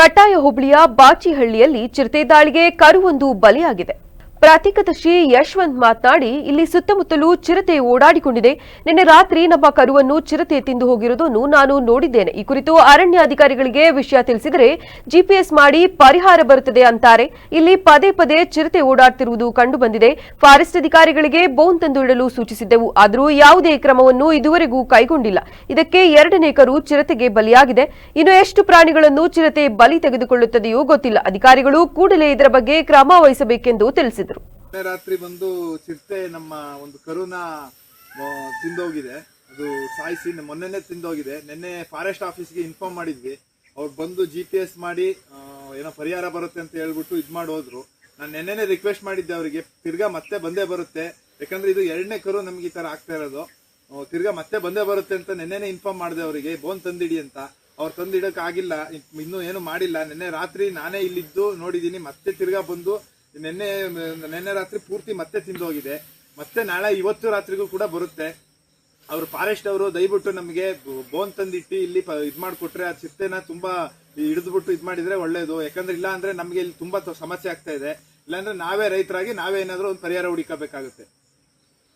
ಕಟ್ಟಾಯ ಹೋಬಳಿಯ ಬಾಚಿಹಳ್ಳಿಯಲ್ಲಿ ಚಿರತೆ ದಾಳಿಗೆ ಕರುವೊಂದು ಬಲಿಯಾಗಿದೆ. ಪ್ರಾಧಿಕದರ್ಶಿ ಯಶವಂತ್ ಮಾತನಾಡಿ, ಇಲ್ಲಿ ಸುತ್ತಮುತ್ತಲೂ ಚಿರತೆ ಓಡಾಡಿಕೊಂಡಿದೆ. ನಿನ್ನೆ ರಾತ್ರಿ ನಮ್ಮ ಕರುವನ್ನು ಚಿರತೆ ತಿಂದು ಹೋಗಿರುವುದನ್ನು ನಾನು ನೋಡಿದ್ದೇನೆ. ಈ ಕುರಿತು ಅರಣ್ಯಾಧಿಕಾರಿಗಳಿಗೆ ವಿಷಯ ತಿಳಿಸಿದರೆ ಜಿಪಿಎಸ್ ಮಾಡಿ ಪರಿಹಾರ ಬರುತ್ತದೆ ಅಂತಾರೆ. ಇಲ್ಲಿ ಪದೇ ಪದೇ ಚಿರತೆ ಓಡಾಡ್ತಿರುವುದು ಕಂಡುಬಂದಿದೆ. ಫಾರೆಸ್ಟ್ ಅಧಿಕಾರಿಗಳಿಗೆ ಬೋನ್ ತಂದು ಇಡಲು ಸೂಚಿಸಿದ್ದೆವು. ಆದರೂ ಯಾವುದೇ ಕ್ರಮವನ್ನು ಇದುವರೆಗೂ ಕೈಗೊಂಡಿಲ್ಲ. ಇದಕ್ಕೆ ಎರಡನೇ ಕರು ಚಿರತೆಗೆ ಬಲಿಯಾಗಿದೆ. ಇನ್ನು ಎಷ್ಟು ಪ್ರಾಣಿಗಳನ್ನು ಚಿರತೆ ಬಲಿ ತೆಗೆದುಕೊಳ್ಳುತ್ತದೆಯೋ ಗೊತ್ತಿಲ್ಲ. ಅಧಿಕಾರಿಗಳು ಕೂಡಲೇ ಇದರ ಬಗ್ಗೆ ಕ್ರಮ ವಹಿಸಬೇಕೆಂದು ತಿಳಿಸಿದರು ನಿನ್ನೆ ರಾತ್ರಿ ಬಂದು ಚಿರತೆ ನಮ್ಮ ಒಂದು ಕರುನ ತಿಂದೋಗಿದೆ. ಅದು ಸಾಯಿಸಿ ಮೊನ್ನೆನೆ ತಿಂದೋಗಿದೆ. ನಿನ್ನೆ ಫಾರೆಸ್ಟ್ ಆಫೀಸ್ಗೆ ಇನ್ಫಾರ್ಮ್ ಮಾಡಿದ್ವಿ. ಅವ್ರು ಬಂದು ಜಿ ಪಿ ಎಸ್ ಮಾಡಿ ಏನೋ ಪರಿಹಾರ ಬರುತ್ತೆ ಅಂತ ಹೇಳ್ಬಿಟ್ಟು ಇದು ಮಾಡಿ ಹೋದ್ರು. ನಾನು ನೆನ್ನೆನೇ ರಿಕ್ವೆಸ್ಟ್ ಮಾಡಿದ್ದೆ ಅವರಿಗೆ, ತಿರ್ಗಾ ಮತ್ತೆ ಬಂದೇ ಬರುತ್ತೆ. ಯಾಕಂದ್ರೆ ಇದು ಎರಡನೇ ಕರು ನಮ್ಗೆ ಈ ತರ ಆಗ್ತಾ ಇರೋದು. ತಿರ್ಗಾ ಮತ್ತೆ ಬಂದೇ ಬರುತ್ತೆ ಅಂತ ನೆನ್ನೆನೇ ಇನ್ಫಾರ್ಮ್ ಮಾಡಿದೆ ಅವರಿಗೆ ಬೋನ್ ತಂದಿಡಿ ಅಂತ. ಅವ್ರು ತಂದಿಡೋಕ್ಕಾಗಿಲ್ಲ ಆಗಿಲ್ಲ ಇನ್ನೂ ಏನು ಮಾಡಿಲ್ಲ. ನಿನ್ನೆ ರಾತ್ರಿ ನಾನೇ ಇಲ್ಲಿದ್ದು ನೋಡಿದ್ದೀನಿ ಮತ್ತೆ ತಿರ್ಗಾ ಬಂದು ನಿನ್ನೆ ನಿನ್ನೆ ರಾತ್ರಿ ಪೂರ್ತಿ ಮತ್ತೆ ತಿಂದು ಹೋಗಿದೆ ಮತ್ತೆ ನಾಳೆ ಇವತ್ತು ರಾತ್ರಿಗೂ ಕೂಡ ಬರುತ್ತೆ. ಅವರು ಫಾರೆಸ್ಟ್ ಅವರು ದಯವಿಟ್ಟು ನಮಗೆ ಬೋನ್ ತಂದಿಟ್ಟು ಇಲ್ಲಿ ಇದು ಮಾಡಿಕೊಟ್ರೆ ಆ ಚಿತ್ತೆನ ತುಂಬಾ ಹಿಡಿದ್ಬಿಟ್ಟು ಇದು ಮಾಡಿದ್ರೆ ಒಳ್ಳೇದು. ಯಾಕಂದ್ರೆ ಇಲ್ಲ ಅಂದ್ರೆ ನಮಗೆ ಇಲ್ಲಿ ತುಂಬಾ ಸಮಸ್ಯೆ ಆಗ್ತಾ ಇದೆ. ಇಲ್ಲಾಂದ್ರೆ ನಾವೇ ರೈತರಾಗಿ ನಾವೇ ಏನಾದರೂ ಒಂದು ಪರಿಹಾರ ಹುಡುಕಬೇಕಾಗುತ್ತೆ.